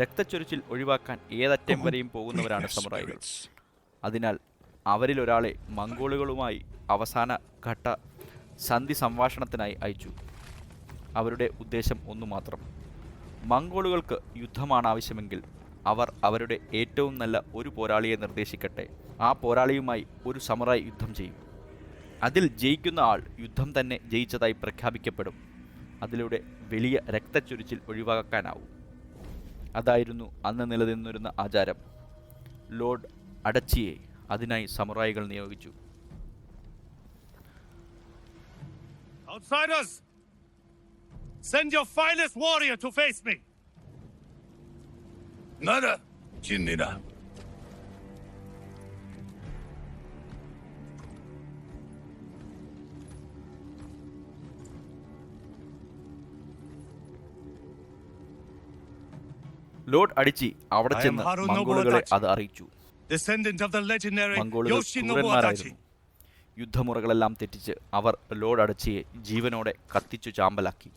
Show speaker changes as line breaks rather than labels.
രക്തച്ചൊരിച്ചിൽ ഒഴിവാക്കാൻ ഏതറ്റം വരെയും പോകുന്നവരാണ് സമുറായികൾ. അതിനാൽ അവരിൽ ഒരാളെ മംഗോളുകളുമായി അവസാന ഘട്ട സന്ധി സംഭാഷണത്തിനായി അയച്ചു. അവരുടെ ഉദ്ദേശം ഒന്നു മാത്രം. മംഗോളുകൾക്ക് യുദ്ധമാണ് ആവശ്യമെങ്കിൽ അവർ അവരുടെ ഏറ്റവും നല്ല ഒരു പോരാളിയെ നിർദ്ദേശിക്കട്ടെ. ആ പോരാളിയുമായി ഒരു സമുറായി യുദ്ധം ചെയ്യും. അതിൽ ജയിക്കുന്ന ആൾ യുദ്ധം തന്നെ ജയിച്ചതായി പ്രഖ്യാപിക്കപ്പെടും. അതിലൂടെ വലിയ രക്തച്ചൊരിച്ചിൽ ഒഴിവാക്കാനാവും. അതായിരുന്നു അന്ന് നിലനിന്നിരുന്ന ആചാരം ലോർഡ് അടച്ചിയെ അതിനായി സമുറായികൾ നിയോഗിച്ചു
Send your finest warrior to face me.
Nada, Chinnida.
ലോർഡ് അടിച്ച് അവിടെ ചെന്ന് മംഗോളുകളെ. അത് അറിയിച്ചു. മംഗോളുകൾ ക്രൂരന്മാരായിരുന്നു. യുദ്ധമുറകളെല്ലാം തെറ്റിച്ച് അവർ ലോഡ് അടച്ചിയെ ജീവനോടെ കത്തിച്ചു ചാമ്പലാക്കി.